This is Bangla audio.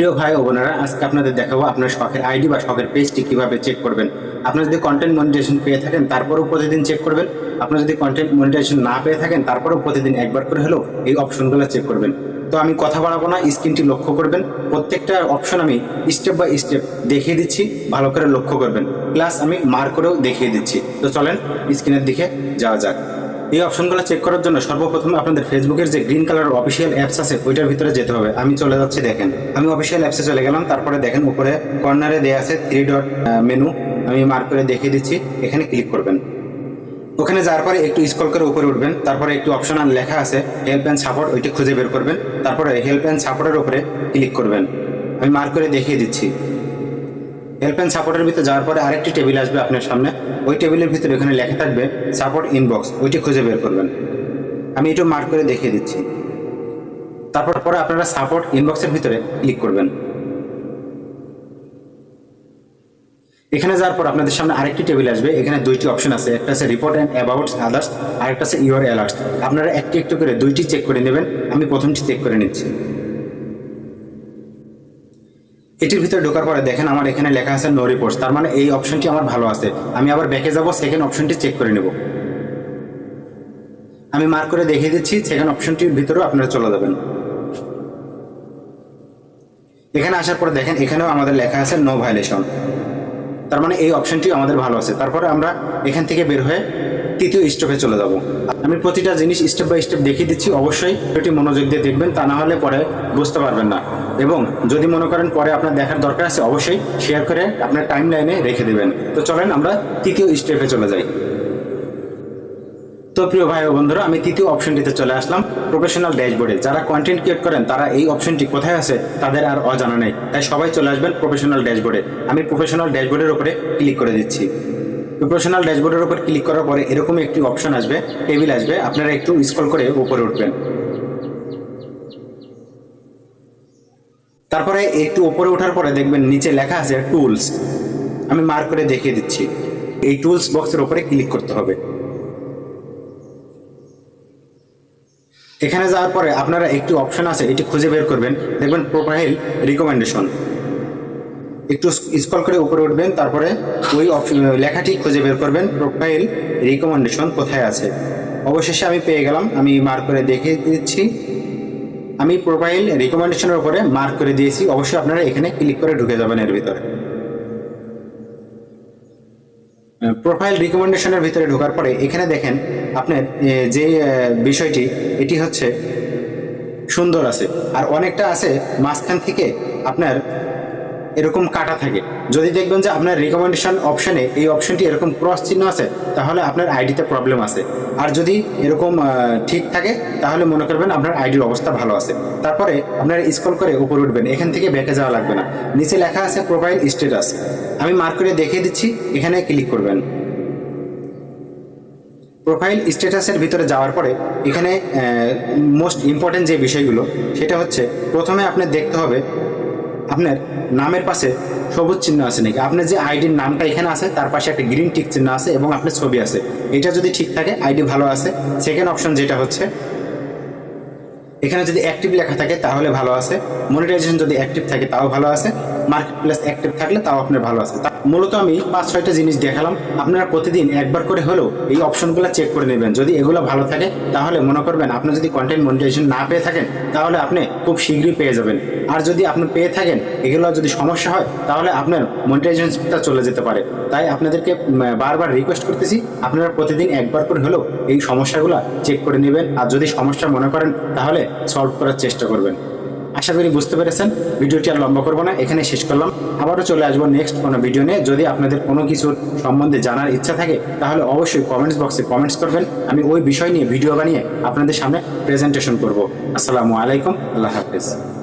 প্রিয় ভাই ও বোনেরা, আজকে আপনাদের দেখাবো আপনার শখের আইডি বা শখের পেজটি কীভাবে চেক করবেন। আপনার যদি কন্টেন্ট মনিটাইজেশন পেয়ে থাকেন, তারপরেও প্রতিদিন চেক করবেন। আপনার যদি কন্টেন্ট মনিটাইজেশন না পেয়ে থাকেন, তারপরেও প্রতিদিন একবার করে হলেও এই অপশনগুলো চেক করবেন। তো আমি কথা বাড়াবো না, স্ক্রিনটি লক্ষ্য করবেন। প্রত্যেকটা অপশন আমি স্টেপ বাই স্টেপ দেখিয়ে দিচ্ছি, ভালো করে লক্ষ্য করবেন। প্লাস আমি মার্ক করেও দেখিয়ে দিচ্ছি। তো চলেন, স্ক্রিনের দিকে যাওয়া যাক। এই অপশনগুলো চেক করার জন্য সর্বপ্রথমে আপনাদের ফেসবুকের যে গ্রিন কালার অফিসিয়াল অ্যাপস আছে, ওইটার ভিতরে যেতে হবে। আমি চলে যাচ্ছি, দেখেন। আমি অফিসিয়াল অ্যাপসে চলে গেলাম, তারপরে দেখেন উপরে কর্নারে দেওয়া আছে থ্রি ডট মেনু আমি মার্ক করে দেখিয়ে দিচ্ছি, এখানে ক্লিক করবেন। ওখানে যাওয়ার পরে একটু স্ক্রল করে উপরে উঠবেন, তারপরে একটু অপশনাল লেখা আছে হেল্প অ্যান্ড সাপোর্ট ওইটি খুঁজে বের করবেন। তারপরে হেল্প অ্যান্ড সাপোর্টের উপরে ক্লিক করবেন। আমি মার্ক করে দেখিয়ে দিচ্ছি। হেল্প অ্যান্ড সাপোর্টের ভিতরে যাওয়ার পরে আরেকটি টেবিল আসবে আপনার সামনে। ওই টেবিলের ভিতরে ওখানে লেখা থাকবে সাপোর্ট ইনবক্স ওইটি খুঁজে বের করবেন। আমি একটু মার্ক করে দেখিয়ে দিচ্ছি। তারপর পরে আপনারা সাপোর্ট ইনবক্সের ভিতরে ক্লিক করবেন। এখানে যাওয়ার পর আপনাদের সামনে আরেকটি টেবিল আসবে। এখানে দুইটি অপশন আছে। একটা আছে রিপোর্ট অ্যান্ড অ্যাবাউট আদার্স আর একটা আছে ইউর অ্যালার্টস আপনারা একটি একটু করে দুইটি চেক করে নেবেন। আমি প্রথমটি চেক করে নিচ্ছি। এটির ভিতরে ঢোকার পরে দেখেন আমার এখানে লেখা আছে নো রিপোর্টস তার মানে এই অপশনটি আমার ভালো আছে। আমি আবার ব্যাকে যাব সেকেন্ড অপশনটি চেক করে নেব। আমি মার্ক করে দেখিয়ে দিচ্ছি সেকেন্ড অপশনটির ভিতরেও আপনারা চলে যাবেন। এখানে আসার পরে দেখেন এখানেও আমাদের লেখা আছে নো ভাইলেশন তার মানে এই অপশনটি আমাদের ভালো আছে। তারপরে আমরা এখান থেকে বের হয়ে তৃতীয় স্টেপে চলে যাব। আমি প্রতিটা জিনিস স্টেপ বাই স্টেপ দেখিয়ে দিচ্ছি, অবশ্যই এটি মনোযোগ দিয়ে দেখবেন, তা না হলে পরে বুঝতে পারবেন না। এবং যদি মনে করেন পরে আপনার দেখার দরকার আছে, অবশ্যই শেয়ার করে আপনার টাইম লাইনে রেখে দেবেন। তো চলেন আমরা তৃতীয় স্টেপে চলে যাই। তো প্রিয় ভাই ও বন্ধুরা, আমি তৃতীয় অপশনটিতে চলে আসলাম প্রফেশনাল ড্যাশবোর্ডে যারা কন্টেন্ট ক্রিয়েট করেন, তারা এই অপশনটি কোথায় আছে, তাদের আর অজানা নেই। তাই সবাই চলে আসবেন প্রফেশনাল ড্যাশবোর্ডে আমি প্রফেশনাল ড্যাশবোর্ডের উপরে ক্লিক করে দিচ্ছি। প্রফেশনাল ড্যাশবোর্ডের উপর ক্লিক করার পরে এরকম একটি অপশন আসবে টেবিল আসবে, আপনারা একটু স্ক্রল করে উপরে উঠবেন। তারপরে একটু উপরে ওঠার পরে দেখবেন নিচে লেখা আছে টুলস আমি মার্ক করে দেখিয়ে দিচ্ছি। এই টুলস বক্সের উপরে ক্লিক করতে হবে। এখানে যাওয়ার পরে আপনারা একটি অপশন আছে, এটি খুঁজে বের করবেন। দেখবেন প্রোফাইল রিকমেন্ডেশন একটু স্কল করে উপরে উঠবেন, তারপরে ওই লেখাটি খুঁজে বের করবেন প্রোফাইল রিকমেন্ডেশন কোথায় আছে। অবশেষে আমি পেয়ে গেলাম, আমি মার্ক করে দেখিয়ে দিচ্ছি। আমি প্রোফাইল রিকমেন্ডেশনের উপরে মার্ক করে দিয়েছি, অবশ্যই আপনারা এখানে ক্লিক করে ঢুকে যাবেন এর ভিতরে। প্রোফাইল রিকমেন্ডেশনের ভিতরে ঢোকার পরে এখানে দেখেন, আপনার যে বিষয়টি, এটি হচ্ছে সুন্দর আছে। আর অনেকটা আছে মাঝখান থেকে আপনার এরকম কাটা থাকে। যদি দেখবেন যে আপনার রিকমেন্ডেশন অপশানে এই অপশনটি এরকম ক্রস চিহ্ন আছে, তাহলে আপনার আইডিতে প্রবলেম আছে। আর যদি এরকম ঠিক থাকে, তাহলে মনে করবেন আপনার আইডির অবস্থা ভালো আছে। তারপরে আপনার স্ক্রল করে উপরে উঠবেন, এখান থেকে ব্যাকে যাওয়া লাগবে না। নিচে লেখা আছে প্রোফাইল স্ট্যাটাস আমি মার্ক করে দেখিয়ে দিচ্ছি, এখানে ক্লিক করবেন। প্রোফাইল স্ট্যাটাসের ভিতরে যাওয়ার পরে, এখানে মোস্ট ইম্পর্টেন্ট যে বিষয়গুলো, সেটা হচ্ছে প্রথমে আপনার দেখতে হবে আপনার নামের পাশে সবুজ চিহ্ন আছে নাকি? আপনার যে আইডির নামটা এখানে আছে, তার পাশে একটা গ্রিন টিক চিহ্ন আছে এবং আপনার ছবি আছে। এটা যদি ঠিক থাকে আইডি ভালো আছে। সেকেন্ড অপশন যেটা হচ্ছে, এখানে যদি অ্যাক্টিভ লেখা থাকে তাহলে ভালো আছে। মনিটাইজেশন যদি অ্যাক্টিভ থাকে, তাও ভালো আছে। মার্কেট প্লেস অ্যাক্টিভ থাকলে তাও আপনার ভালো আছে। মূলত আমি পাঁচ, ছয়টা জিনিস দেখালাম। আপনারা প্রতিদিন একবার করে হলেও এই অপশনগুলো চেক করে নেবেন। যদি এগুলো ভালো থাকে, তাহলে মনে করবেন আপনি যদি কন্টেন্ট মনিটাইজেশন না পেয়ে থাকেন, তাহলে আপনি খুব শীঘ্রই পেয়ে যাবেন। আর যদি আপনি পেয়ে থাকেন, এগুলো যদি সমস্যা হয়, তাহলে আপনার মনিটাইজেশনটা চলে যেতে পারে। তাই আপনাদেরকে বারবার রিকোয়েস্ট করতেছি, আপনারা প্রতিদিন একবার করে হলেও এই সমস্যাগুলো চেক করে নেবেন। আর যদি সমস্যা মনে করেন, তাহলে সলভ করার চেষ্টা করবেন। আশা করি বুঝতে পেরেছেন। ভিডিওটি আর লম্বা করব না এখানে শেষ করলাম। আবারও চলে আসব নেক্সট কোনো ভিডিও নিয়ে। যদি আপনাদের কোনো কিছুর সম্বন্ধে জানার ইচ্ছা থাকে, তাহলে অবশ্যই কমেন্টস বক্সে কমেন্টস করবেন। আমি ওই বিষয় নিয়ে ভিডিও বানিয়ে আপনাদের সামনে প্রেজেন্টেশন করব। আসসালামু আলাইকুম, আল্লাহ হাফিজ।